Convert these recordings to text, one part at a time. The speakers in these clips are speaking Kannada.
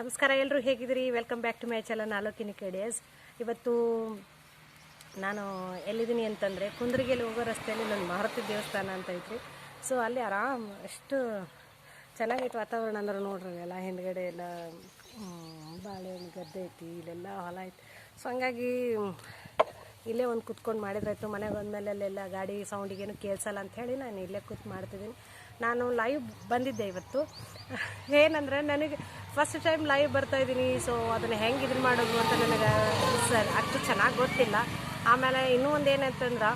ನಮಸ್ಕಾರ ಎಲ್ಲರೂ ಹೇಗಿದ್ದೀರಿ? Welcome back to my channel ಆಲೋಕಿನಿ ಕೆಡಿಯಸ್ ಇವತ್ತು ನಾನು ಎಲ್ಲಿದ್ದೀನಿ ಅಂತಂದರೆ ಕುಂದ್ರಿಗೆಯಲ್ಲಿ ಹೋಗೋ ರಸ್ತೆಯಲ್ಲಿ ನನ್ನ ಮಾರುತಿ ದೇವಸ್ಥಾನ ಅಂತ ಐತ್ರಿ. ಸೊ ಅಲ್ಲಿ ಆರಾಮ್ ಎಷ್ಟು ಚೆನ್ನಾಗೈತೆ ವಾತಾವರಣ ಅಂದ್ರೆ ನೋಡ್ರಿ, ಎಲ್ಲ ಹಿಂದ್ಗಡೆ ಎಲ್ಲ ಬಾಳೆಹಣ್ಣು ಗದ್ದೆ ಐತಿ, ಇಲ್ಲೆಲ್ಲ ಹೊಲ ಐತಿ. ಸೊ ಹಂಗಾಗಿ ಇಲ್ಲೇ ಒಂದು ಕುತ್ಕೊಂಡು ಮಾಡಿದ್ರಾಯ್ತು ಮನೆಗೆ ಬಂದಮೇಲೆ ಅಲ್ಲೆಲ್ಲ ಗಾಡಿ ಸೌಂಡಿಗೇನು ಕೇಳಿಸಲ್ಲ ಅಂತ ಹೇಳಿ ನಾನು ಇಲ್ಲೇ ಕೂತ್ ಮಾಡ್ತಿದ್ದೀನಿ. ನಾನು ಲೈವ್ ಬಂದಿದ್ದೆ ಇವತ್ತು. ಏನಂದ್ರೆ ನನಗೆ ಫಸ್ಟ್ ಟೈಮ್ ಲೈವ್ ಬರ್ತಾ ಇದ್ದೀನಿ ಸೊ ಅದನ್ನು ಹೆಂಗೆ ಇದನ್ನು ಮಾಡೋದು ಅಂತ ನನಗೆ ಸರ್ ಅಷ್ಟು ಚೆನ್ನಾಗಿ ಗೊತ್ತಿಲ್ಲ. ಆಮೇಲೆ ಇನ್ನೂ ಒಂದು ಏನಂತಂದ್ರೆ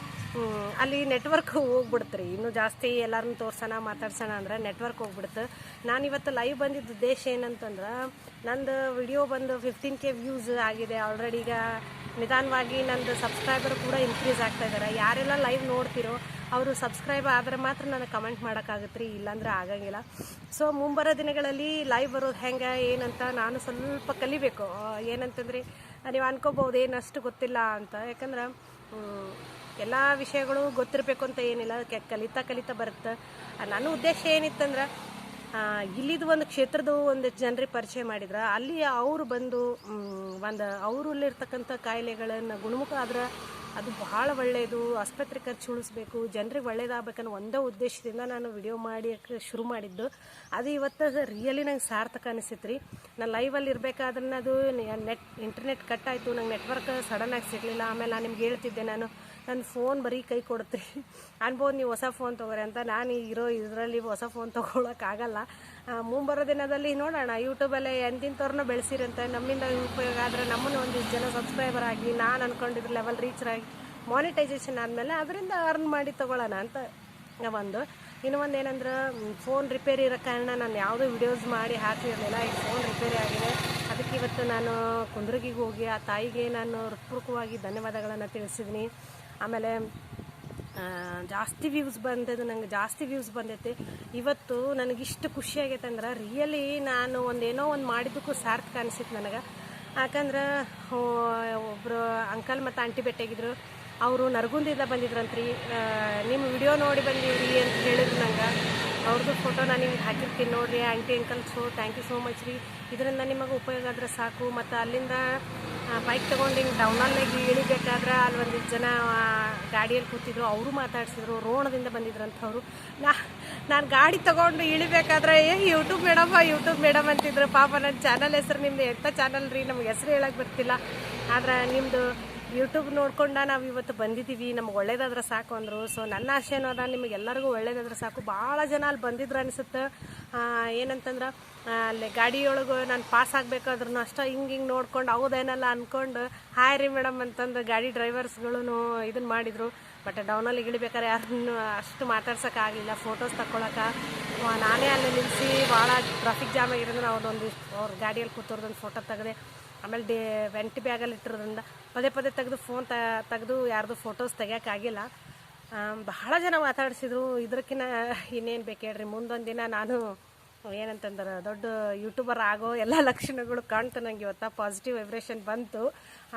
ಅಲ್ಲಿ ನೆಟ್ವರ್ಕ್ ಹೋಗ್ಬಿಡ್ತು ರೀ ಇನ್ನೂ ಜಾಸ್ತಿ ಎಲ್ಲರನ್ನು ತೋರ್ಸೋಣ, ಮಾತಾಡ್ಸೋಣ ಅಂದ್ರೆ ನೆಟ್ವರ್ಕ್ ಹೋಗ್ಬಿಡ್ತು ನಾನು ಇವತ್ತು ಲೈವ್ ಬಂದಿದ್ದ ಉದ್ದೇಶ ಏನಂತಂದ್ರೆ, ನಂದು ವಿಡಿಯೋ ಬಂದು ಫಿಫ್ಟೀನ್ ಕೆ ವ್ಯೂಸ್ ಆಗಿದೆ. ಆಲ್ರೆಡಿ ಈಗ ನಿಧಾನವಾಗಿ ನಂದು ಸಬ್ಸ್ಕ್ರೈಬರ್ ಕೂಡ ಇನ್ಕ್ರೀಸ್ ಆಗ್ತಾ ಇದ್ದಾರೆ ಯಾರೆಲ್ಲ ಲೈವ್ ನೋಡ್ತಿರೋ ಅವರು ಸಬ್ಸ್ಕ್ರೈಬ್ ಆದರೆ ಮಾತ್ರ ನನಗೆ ಕಮೆಂಟ್ ಮಾಡೋಕ್ಕಾಗತ್ತೆ ರೀ ಇಲ್ಲಾಂದ್ರೆ ಆಗಂಗಿಲ್ಲ. ಸೊ ಮುಂಬರೋ ದಿನಗಳಲ್ಲಿ ಲೈವ್ ಬರೋದು ಹೆಂಗೆ, ಏನಂತ ನಾನು ಸ್ವಲ್ಪ ಕಲಿಬೇಕು. ಏನಂತಂದ್ರೆ, ನೀವು ಅನ್ಕೋಬೋದು ಏನಷ್ಟು ಗೊತ್ತಿಲ್ಲ ಅಂತ. ಯಾಕಂದ್ರೆ ಎಲ್ಲ ವಿಷಯಗಳು ಗೊತ್ತಿರಬೇಕು ಅಂತ ಏನಿಲ್ಲ ಕಲಿತಾ ಕಲಿತಾ ಬರುತ್ತೆ. ನನ್ನ ಉದ್ದೇಶ ಏನಿತ್ತಂದ್ರೆ ಇಲ್ಲಿದು ಒಂದು ಕ್ಷೇತ್ರದ ಒಂದು ಜನರಿಗೆ ಪರಿಚಯ ಮಾಡಿದ್ರೆ, ಅಲ್ಲಿ ಅವರು ಬಂದು ಒಂದು, ಅವರಲ್ಲಿರ್ತಕ್ಕಂಥ ಕಾಯಿಲೆಗಳನ್ನು ಗುಣಮುಖ ಆದ್ರೆ ಅದು ಬಹಳ ಒಳ್ಳೆಯದು ಆಸ್ಪತ್ರೆ ಖರ್ಚು ಉಳಿಸ್ಬೇಕು, ಜನರಿಗೆ ಒಳ್ಳೇದಾಗಬೇಕನ್ನೋ ಒಂದೇ ಉದ್ದೇಶದಿಂದ ನಾನು ವಿಡಿಯೋ ಮಾಡಿ ಶುರು ಮಾಡಿದ್ದು. ಅದು ಇವತ್ತು ರಿಯಲಿ ನಂಗೆ ಸಾರ್ಥಕ ಅನಿಸಿತ್ತು ರೀ ನಾನು ಲೈವಲ್ಲಿ ಇರಬೇಕಾದ್ರೆ ಅದು ನೆಟ್ ಇಂಟರ್ನೆಟ್ ಕಟ್ ಆಯಿತು, ನಂಗೆ ನೆಟ್ವರ್ಕ್ ಸಡನ್ನಾಗಿ ಸಿಗಲಿಲ್ಲ. ಆಮೇಲೆ ನಾನು ನಿಮ್ಗೆ ಹೇಳ್ತಿದ್ದೆ ನಾನು ನನ್ನ ಫೋನ್ ಬರೀ ಕೈ ಕೊಡುತ್ತೆ. ಅನ್ಬೋದು ನೀವು ಹೊಸ ಫೋನ್ ತೊಗೊರಿ ಅಂತ. ನಾನು ಇರೋ ಇದರಲ್ಲಿ ಹೊಸ ಫೋನ್ ತೊಗೊಳಕ್ಕಾಗಲ್ಲ ಮುಂಬರೋ ದಿನದಲ್ಲಿ ನೋಡೋಣ. ಯೂಟ್ಯೂಬಲ್ಲೇ ಎಂತಿಂಥವ್ರನ್ನ ಬೆಳೆಸಿರಂತೆ ನಮ್ಮಿಂದ ಉಪಯೋಗ ಆದರೆ ನಮ್ಮನ್ನು ಒಂದಿಷ್ಟು ಜನ ಸಬ್ಸ್ಕ್ರೈಬರ್ ಆಗಿ ನಾನು ಅನ್ಕೊಂಡಿದ್ರ ಲೆವೆಲ್ ಆಗಿ ಮಾನಿಟೈಸೇಷನ್ ಆದಮೇಲೆ ಅದರಿಂದ ಅರ್ನ್ ಮಾಡಿ ತೊಗೊಳ್ಳೋಣ ಅಂತ ಒಂದು ಇನ್ನೊಂದು ಏನಂದ್ರೆ ಫೋನ್ ರಿಪೇರಿ ಇರೋ ಕಾರಣ ನಾನು ಯಾವುದೂ ವಿಡಿಯೋಸ್ ಮಾಡಿ ಹಾಕಿರಲಿಲ್ಲ ಈಗ ಫೋನ್ ರಿಪೇರಿ ಆಗಿದೆ. ಅದಕ್ಕೆ ಇವತ್ತು ನಾನು ಕುಂದ್ರಗಿಗೆ ಹೋಗಿ ಆ ತಾಯಿಗೆ ನಾನು ಹೃತ್ಪೂರ್ವಕವಾಗಿ ಧನ್ಯವಾದಗಳನ್ನು ತಿಳಿಸಿದ್ದೀನಿ ಆಮೇಲೆ ಜಾಸ್ತಿ ವ್ಯೂಸ್ ಬಂದದ್ದು ನಂಗೆ ಜಾಸ್ತಿ ವ್ಯೂಸ್ ಬಂದೈತಿ. ಇವತ್ತು ನನಗಿಷ್ಟು ಖುಷಿ ಆಗೈತೆ ಅಂದ್ರೆ ರಿಯಲಿ ನಾನು ಒಂದೇನೋ ಒಂದು ಮಾಡಿದ್ದಕ್ಕೂ ಸಾರ್ಥಕ ಅನಿಸಿತ್ತು ನನಗೆ. ಯಾಕಂದ್ರೆ ಒಬ್ಬರು ಅಂಕಲ್ ಮತ್ತು ಆಂಟಿ ಭೇಟಿಯಾಗಿದ್ರು. ಅವರು ನರಗುಂದಿಂದ ಬಂದಿದ್ರಂತ್ರಿ. ನಿಮ್ಮ ವಿಡಿಯೋ ನೋಡಿ ಬಂದಿವ್ರಿ ಅಂತ ಹೇಳಿದ್ರು ನಂಗೆ. ಅವ್ರದ್ದು ಫೋಟೋ ನಾನು ನಿಮ್ಗೆ ಹಾಕಿರ್ತೀನಿ ನೋಡಿರಿ aunty uncle thank you so much ರೀ. ಇದರಿಂದ ನಿಮಗೆ ಉಪಯೋಗ ಆದ್ರೆ ಸಾಕು. ಮತ್ತು ಅಲ್ಲಿಂದ ಬೈಕ್ ತೊಗೊಂಡು ಹಿಂಗೆ ಡೌನಲ್ಲಿ ಇಳಿಬೇಕಾದ್ರೆ ಅಲ್ಲಿ ಒಂದಿಷ್ಟು ಜನ ಗಾಡಿಯಲ್ಲಿ ಕೂತಿದ್ರು, ಅವರು ಮಾತಾಡ್ಸಿದ್ರು, ರೋಣದಿಂದ ಬಂದಿದ್ರಂಥವ್ರು. ನಾ, ನಾನು ಗಾಡಿ ತೊಗೊಂಡು ಇಳಿಬೇಕಾದ್ರೆ, ಏ ಯೂಟ್ಯೂಬ್ ಮೇಡಮ್ಮ ಯೂಟ್ಯೂಬ್ ಮೇಡಮ್ ಅಂತಿದ್ರು. ಪಾಪ ನನ್ನ ಚಾನಲ್ ಹೆಸರು ನಿಮ್ದು ಎಂಥ ಚಾನಲ್ ರೀ? ನಮ್ಗೆ ಹೆಸರು ಹೇಳಕ್ಕೆ ಬರ್ತಿಲ್ಲ. ಆದ್ರೆ ನಿಮ್ಮದು ಯೂಟ್ಯೂಬ್ ನೋಡ್ಕೊಂಡ ನಾವು ಇವತ್ತು ಬಂದಿದ್ದೀವಿ ನಮ್ಗೆ ಒಳ್ಳೇದಾದ್ರೆ ಸಾಕು ಅಂದರು. ಸೊ ನನ್ನ ಆಸೆ ಅದ ನಿಮಗೆ ಎಲ್ಲರಿಗೂ ಒಳ್ಳೇದಾದ್ರೆ ಸಾಕು. ಭಾಳ ಜನ ಅಲ್ಲಿ ಬಂದಿದ್ರು ಅನಿಸುತ್ತೆ. ಏನಂತಂದ್ರೆ ಅಲ್ಲಿ ಗಾಡಿಯೊಳಗೆ ನಾನು ಪಾಸ್ ಆಗಬೇಕಾದ್ರೂ ಅಷ್ಟೇ ಹಿಂಗೆ ಹಿಂಗೆ ನೋಡ್ಕೊಂಡು ಹೌದೇನಲ್ಲ ಅಂದ್ಕೊಂಡು ಹಾಯ್ ರೀ ಮೇಡಮ್ ಅಂತಂದು ಗಾಡಿ ಡ್ರೈವರ್ಸ್ಗಳು ಇದನ್ನು ಮಾಡಿದರು. ಬಟ್ ಡೌನಲ್ಲಿ ಇಳಿಬೇಕಾದ್ರೆ ಯಾರನ್ನು ಅಷ್ಟು ಮಾತಾಡ್ಸೋಕ್ಕಾಗಲಿಲ್ಲ ಫೋಟೋಸ್ ತಗೊಳಕ್ಕೆ ನಾನೇ ಅಲ್ಲಿ ನಿಲ್ಲಿಸಿ ಭಾಳ ಟ್ರಾಫಿಕ್ ಜಾಮ್ ಆಗಿರೋದ್ರೆ ಅವ್ರದ್ದೊಂದು ಅವ್ರ ಗಾಡಿಯಲ್ಲಿ ಕೂತವ್ರದ್ದೊಂದು ಫೋಟೋ ತೆಗೆದೆ. ಆಮೇಲೆ ಡೇ, ವೆಂಟ್ ಬ್ಯಾಗಲ್ಲಿ ಇಟ್ಟಿರೋದ್ರಿಂದ ಪದೇ ಪದೇ ತೆಗೆದು ಫೋನ್ ತ, ತೆಗೆದು ಯಾರ್ದು ಫೋಟೋಸ್ ತೆಗಿಯೋಕ್ಕಾಗಿಲ್ಲ ಬಹಳ ಜನ ಮಾತಾಡಿಸಿದ್ರು. ಇದಕ್ಕಿಂತ ಇನ್ನೇನು ಬೇಕು ಹೇಳ್ರಿ? ಮುಂದೊಂದು ದಿನ ನಾನು, ಏನಂತಂದ್ರೆ, ದೊಡ್ಡ ಯೂಟ್ಯೂಬರ್ ಆಗೋ ಎಲ್ಲ ಲಕ್ಷಣಗಳು ಕಾಣ್ತು ನನಗೆ ಇವತ್ತು. ಪಾಸಿಟಿವ್ ವೈಬ್ರೇಷನ್ ಬಂತು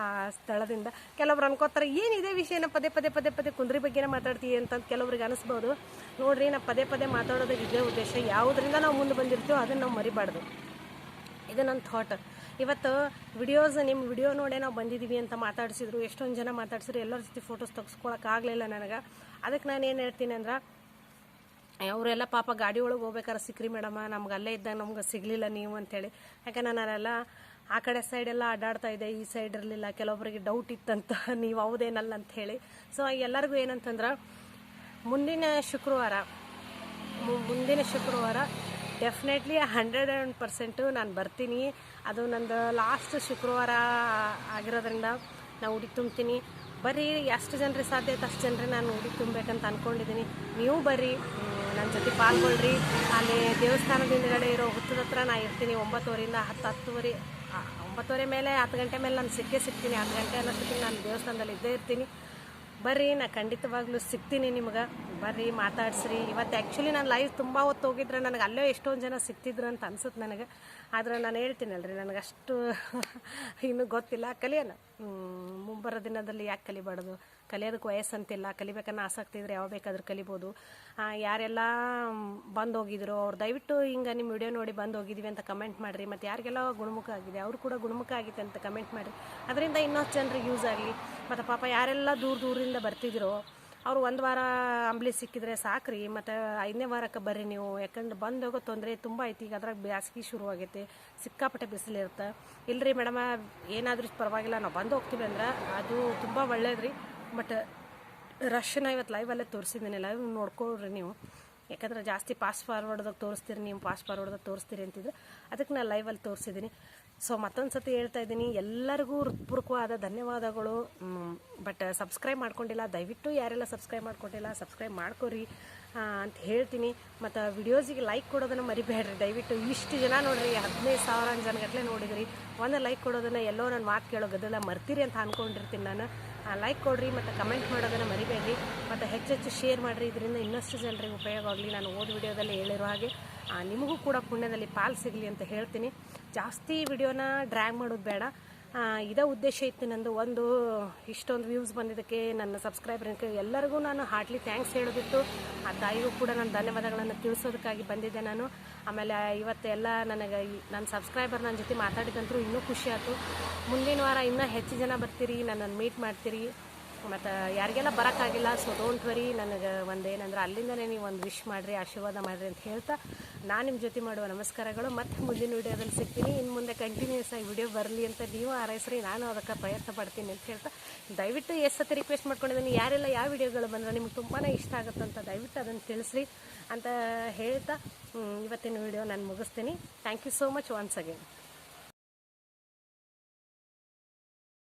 ಆ ಸ್ಥಳದಿಂದ. ಕೆಲವ್ರು ಅನ್ಕೋತಾರೆ ಏನಿದೆ ವಿಷಯನ ಪದೇ ಪದೇ ಪದೇ ಪದೇ ಕುಂದ್ರಿ ಬಗ್ಗೆನೇ ಮಾತಾಡ್ತೀವಿ ಅಂತ ಕೆಲವ್ರಿಗೆ ಅನಿಸ್ಬೋದು. ನೋಡ್ರಿ ನಾವು ಪದೇ ಪದೇ ಮಾತಾಡೋದಕ್ಕೆ ಇದೇ ಉದ್ದೇಶ. ಯಾವುದರಿಂದ ನಾವು ಮುಂದೆ ಬಂದಿರ್ತೀವೋ ಅದನ್ನು ನಾವು ಮರಿಬಾರ್ದು. ಇದು ನನ್ನ ಥಾಟ್ ಇವತ್ತು ವಿಡಿಯೋಸ್ ನಿಮ್ಮ ವಿಡಿಯೋ ನೋಡೇ ನಾವು ಬಂದಿದ್ದೀವಿ ಅಂತ ಮಾತಾಡಿಸಿದ್ರು, ಎಷ್ಟೊಂದು ಜನ ಮಾತಾಡ್ಸಿದ್ರು, ಎಲ್ಲರ ಜೊತೆ ಫೋಟೋಸ್ ತೆಗೆಸ್ಕೊಳಕ್ಕಾಗಲಿಲ್ಲ ನನಗೆ. ಅದಕ್ಕೆ ನಾನು ಏನು ಹೇಳ್ತೀನಿ ಅಂದ್ರೆ, ಅವರೆಲ್ಲ ಪಾಪ ಗಾಡಿ ಒಳಗೆ ಹೋಗ್ಬೇಕಾರೆ ಸಿಕ್ಕ್ರಿ ಮೇಡಮ, ನಮ್ಗೆ ಅಲ್ಲೇ ಇದ್ದಾಗ ನಮ್ಗೆ ಸಿಗಲಿಲ್ಲ ನೀವು ಅಂತೇಳಿ. ಯಾಕಂದ್ರೆ ನಾನೆಲ್ಲ ಆ ಕಡೆ ಸೈಡೆಲ್ಲ ಅಡ್ಡಾಡ್ತಾ ಇದ್ದೆ, ಈ ಸೈಡ್ ಇರಲಿಲ್ಲ ಕೆಲವೊಬ್ಬರಿಗೆ ಡೌಟ್ ಇತ್ತಂತ ನೀವು ಹೌದೇನಲ್ಲ ಅಂತ ಹೇಳಿ. ಸೊ ಎಲ್ಲರಿಗೂ ಏನಂತಂದ್ರೆ, ಮುಂದಿನ ಶುಕ್ರವಾರ ಮುಂದಿನ ಶುಕ್ರವಾರ ಡೆಫಿನೆಟ್ಲಿ ಹಂಡ್ರೆಡ್ ಆ್ಯಂಡ್ ಪರ್ಸೆಂಟು ನಾನು ಬರ್ತೀನಿ. ಅದು ನಂದು ಲಾಸ್ಟ್ ಶುಕ್ರವಾರ ಆಗಿರೋದ್ರಿಂದ ನಾನು ಉಡಿ ತುಂಬ್ತೀನಿ. ಬರ್ರಿ ಎಷ್ಟು ಜನರಿಗೆ ಸಾಧ್ಯ ಐತೆ ಅಷ್ಟು ಜನರಿಗೆ ನಾನು ಉಡಿ ತುಂಬಬೇಕಂತ ಅಂದ್ಕೊಂಡಿದ್ದೀನಿ ನೀವು ಬರ್ರಿ ನನ್ನ ಜೊತೆ ಪಾಲ್ಗೊಳ್ಳ್ರಿ ಅಲ್ಲಿ ದೇವಸ್ಥಾನದ ಹಿಂದ್ಗಡೆ ಇರೋ ಹುತ್ತದ ಹತ್ರ ನಾನು ಇರ್ತೀನಿ ಒಂಬತ್ತುವರೆಯಿಂದ ಹತ್ತು ಹತ್ತುವರೆ ಒಂಬತ್ತುವರೆ ಮೇಲೆ, ಹತ್ತು ಗಂಟೆ ಮೇಲೆ ನಾನು ಸಿಕ್ಕೇ ಸಿಗ್ತೀನಿ. ಹತ್ತು ಗಂಟೆ ಅನ್ನೋಷ್ಟೊತ್ತಿಗೆ ನಾನು ದೇವಸ್ಥಾನದಲ್ಲಿ ಇದ್ದೇ ಇರ್ತೀನಿ. ಬರ್ರಿ ನಾನು ಖಂಡಿತವಾಗ್ಲೂ ಸಿಗ್ತೀನಿ ನಿಮ್ಗೆ. ಬರ್ರಿ, ಮಾತಾಡ್ಸ್ರಿ. ಇವತ್ತು ಆ್ಯಕ್ಚುಲಿ ನಾನು ಲೈವ್ ತುಂಬ ಹೊತ್ತು ಹೋಗಿದ್ರೆ ನನಗೆ ಅಲ್ಲೇ ಎಷ್ಟೊಂದು ಜನ ಸಿಕ್ತಿದ್ರು ಅಂತ ಅನ್ಸುತ್ತೆ ನನಗೆ. ಆದ್ರೆ ನಾನು ಹೇಳ್ತೀನಲ್ರಿ, ನನಗೆ ಅಷ್ಟು ಇನ್ನೂ ಗೊತ್ತಿಲ್ಲ. ಕಲಿಯೋಣ. ಮುಂಬರ ದಿನದಲ್ಲಿ ಯಾಕೆ ಕಲಿಬಾರ್ದು? ಕಲಿಯೋದಕ್ಕೆ ವಯಸ್ಸಂತಿಲ್ಲ. ಕಲಿಬೇಕನ್ನೋ ಆಸಕ್ತಿ ಇದ್ರೆ ಯಾವ ಬೇಕಾದ್ರೂ ಕಲಿಬೋದು. ಯಾರೆಲ್ಲ ಬಂದು ಹೋಗಿದ್ರು, ಅವ್ರು ದಯವಿಟ್ಟು ಹಿಂಗೆ ನಿಮ್ಮ ವಿಡಿಯೋ ನೋಡಿ ಬಂದು ಹೋಗಿದ್ದೀವಿ ಅಂತ ಕಮೆಂಟ್ ಮಾಡಿರಿ. ಮತ್ತು ಯಾರಿಗೆಲ್ಲ ಗುಣಮುಖ ಆಗಿದೆ, ಅವರು ಕೂಡ ಗುಣಮುಖ ಆಗಿದೆ ಅಂತ ಕಮೆಂಟ್ ಮಾಡಿರಿ. ಅದರಿಂದ ಇನ್ನೊಂದು ಜನರಿಗೆ ಯೂಸ್ ಆಗಲಿ. ಮತ್ತು ಪಾಪ ಯಾರೆಲ್ಲ ದೂರ ದೂರಿಂದ ಬರ್ತಿದ್ರು ಅವ್ರು ಒಂದು ವಾರ ಅಂಬ್ಲಿ ಸಿಕ್ಕಿದ್ರೆ ಸಾಕ್ರಿ, ಮತ್ತು ಐದನೇ ವಾರಕ್ಕೆ ಬರ್ರಿ ನೀವು. ಯಾಕಂದ್ರೆ ಬಂದು ಹೋಗೋ ತೊಂದರೆ ತುಂಬ ಐತಿ. ಈಗ ಅದ್ರಾಗ ಬ್ಯಾಸ್ಗೆ ಶುರುವಾಗೈತಿ ಸಿಕ್ಕಾಪಟ್ಟೆ ಬಿಸಿಲಿರುತ್ತೆ. ಇಲ್ರಿ ಮೇಡಮ, ಏನಾದರೂ ಪರವಾಗಿಲ್ಲ, ನಾವು ಬಂದು ಹೋಗ್ತೀವಿ ಅಂದ್ರೆ ಅದು ತುಂಬ ಒಳ್ಳೇದ್ರಿ. ಬಟ್ ರಶ್ನ ಇವತ್ತು ಲೈವಲ್ಲೇ ತೋರಿಸಿದ್ದೀನಿ ಲೈವ್ ನೋಡ್ಕೊಳ್ರಿ ನೀವು. ಯಾಕಂದ್ರೆ ಜಾಸ್ತಿ ಪಾಸ್ ಫಾರ್ವರ್ಡ್ದಾಗ ತೋರಿಸ್ತೀರಿ, ನೀವು ಪಾಸ್ ಫಾರ್ವರ್ಡ್ದಾಗ ತೋರಿಸ್ತೀರಿ ಅಂತಿದ್ರೆ. ಅದಕ್ಕೆ ನಾನು ಲೈವಲ್ಲಿ ತೋರಿಸಿದ್ದೀನಿ ಸೊ ಮತ್ತೊಂದು ಸತಿ ಹೇಳ್ತಾ ಇದ್ದೀನಿ. ಎಲ್ಲರಿಗೂ ಹೃತ್ಪೂರ್ವಕವಾದ ಧನ್ಯವಾದಗಳು. ಬಟ್ ಸಬ್ಸ್ಕ್ರೈಬ್ ಮಾಡ್ಕೊಂಡಿಲ್ಲ. ದಯವಿಟ್ಟು ಯಾರೆಲ್ಲ ಸಬ್ಸ್ಕ್ರೈಬ್ ಮಾಡ್ಕೊಂಡಿಲ್ಲ ಸಬ್ಸ್ಕ್ರೈಬ್ ಮಾಡ್ಕೊರಿ ಅಂತ ಹೇಳ್ತೀನಿ. ಮತ್ತು ವಿಡಿಯೋಸಿಗೆ ಲೈಕ್ ಕೊಡೋದನ್ನು ಮರಿಬೇಡ್ರಿ. ದಯವಿಟ್ಟು ಇಷ್ಟು ಜನ ನೋಡ್ರಿ, ಹದಿನೈದು ಸಾವಿರ ಜನಗಟ್ಟಲೆ ನೋಡಿದ್ರಿ. ಒಂದು ಲೈಕ್ ಕೊಡೋದನ್ನು ಎಲ್ಲೋ ನಾನು ಮಾತು ಕೇಳೋ ಗದ್ದಲ ಮರ್ತೀರಿ ಅಂತ ಅಂದ್ಕೊಂಡಿರ್ತೀನಿ ನಾನು. ಲೈಕ್ ಕೊಡ್ರಿ, ಮತ್ತು ಕಮೆಂಟ್ ಮಾಡೋದನ್ನು ಮರಿಬೇಡ್ರಿ. ಮತ್ತು ಹೆಚ್ಚೆಚ್ಚು ಶೇರ್ ಮಾಡಿರಿ. ಇದರಿಂದ ಇನ್ನಷ್ಟು ಜನರಿಗೆ ಉಪಯೋಗ ಆಗಲಿ. ನಾನು ಓದ್ ವಿಡಿಯೋದಲ್ಲಿ ಹೇಳಿರೋ ಹಾಗೆ. ನಿಮಗೂ ಕೂಡ ಪುಣ್ಯದಲ್ಲಿ ಪಾಲ್ ಸಿಗಲಿ ಅಂತ ಹೇಳ್ತೀನಿ. ಜಾಸ್ತಿ ವಿಡಿಯೋನ ಡ್ರ್ಯಾಗ್ ಮಾಡೋದು ಬೇಡ. ಇದೇ ಉದ್ದೇಶ ಇತ್ತು ನಂದು. ಒಂದು, ಇಷ್ಟೊಂದು ವ್ಯೂಸ್ ಬಂದಿದ್ದಕ್ಕೆ ನನ್ನ ಸಬ್ಸ್ಕ್ರೈಬರ್ಗೆ ಎಲ್ಲರಿಗೂ ನಾನು ಹಾರ್ಟ್ಲಿ ಥ್ಯಾಂಕ್ಸ್ ಹೇಳೋದಿತ್ತು. ಆ ತಾಯಿಗೂ ಕೂಡ ನಾನು ಧನ್ಯವಾದಗಳನ್ನು ತಿಳಿಸೋದಕ್ಕಾಗಿ ಬಂದಿದ್ದೆ ನಾನು. ಆಮೇಲೆ ಇವತ್ತೆಲ್ಲ ನನಗೆ ನನ್ನ ಸಬ್ಸ್ಕ್ರೈಬರ್ ನನ್ನ ಜೊತೆ ಮಾತಾಡಿದಂತರೂ ಇನ್ನೂ ಖುಷಿ ಆಯಿತು. ಮುಂದಿನ ವಾರ ಇನ್ನೂ ಹೆಚ್ಚು ಜನ ಬರ್ತೀರಿ, ನನ್ನನ್ನು ಮೀಟ್ ಮಾಡ್ತೀರಿ. ಮತ್ತು ಯಾರಿಗೆಲ್ಲ ಬರೋಕ್ಕಾಗಿಲ್ಲ ಸೊ ಡೋಂಟ್ ವರಿ ನನಗೆ ಒಂದೇನಂದ್ರೆ ಅಲ್ಲಿಂದನೇ ನೀವು ಒಂದು ವಿಶ್ ಮಾಡಿರಿ, ಆಶೀರ್ವಾದ ಮಾಡಿರಿ ಅಂತ ಹೇಳ್ತಾ ನಾನು ನಿಮ್ಮ ಜೊತೆ ಮಾಡುವ ನಮಸ್ಕಾರಗಳು. ಮತ್ತು ಮುಂದಿನ ವಿಡಿಯೋದಲ್ಲಿ ಸಿಗ್ತೀನಿ. ಇನ್ನು ಮುಂದೆ ಕಂಟಿನ್ಯೂಸ್ ಆಗಿ ವಿಡಿಯೋ ಬರಲಿ ಅಂತ ನೀವು ಆರೈಸ್ರಿ ನಾನು ಅದಕ್ಕೆ ಪ್ರಯತ್ನ ಪಡ್ತೀನಿ ಅಂತ ಹೇಳ್ತಾ ದಯವಿಟ್ಟು ಎಷ್ಟು ಸತಿ ರಿಕ್ವೆಸ್ಟ್ ಮಾಡ್ಕೊಂಡಿದ್ದೀನಿ. ಯಾರೆಲ್ಲ ಯಾವ ವಿಡಿಯೋಗಳು ಬಂದರೆ ನಿಮ್ಗೆ ತುಂಬಾ ಇಷ್ಟ ಆಗುತ್ತೆ ಅಂತ ದಯವಿಟ್ಟು ಅದನ್ನು ತಿಳಿಸ್ರಿ ಅಂತ ಹೇಳ್ತಾ ಇವತ್ತಿನ ವಿಡಿಯೋ ನಾನು ಮುಗಿಸ್ತೀನಿ. Thank you so much once again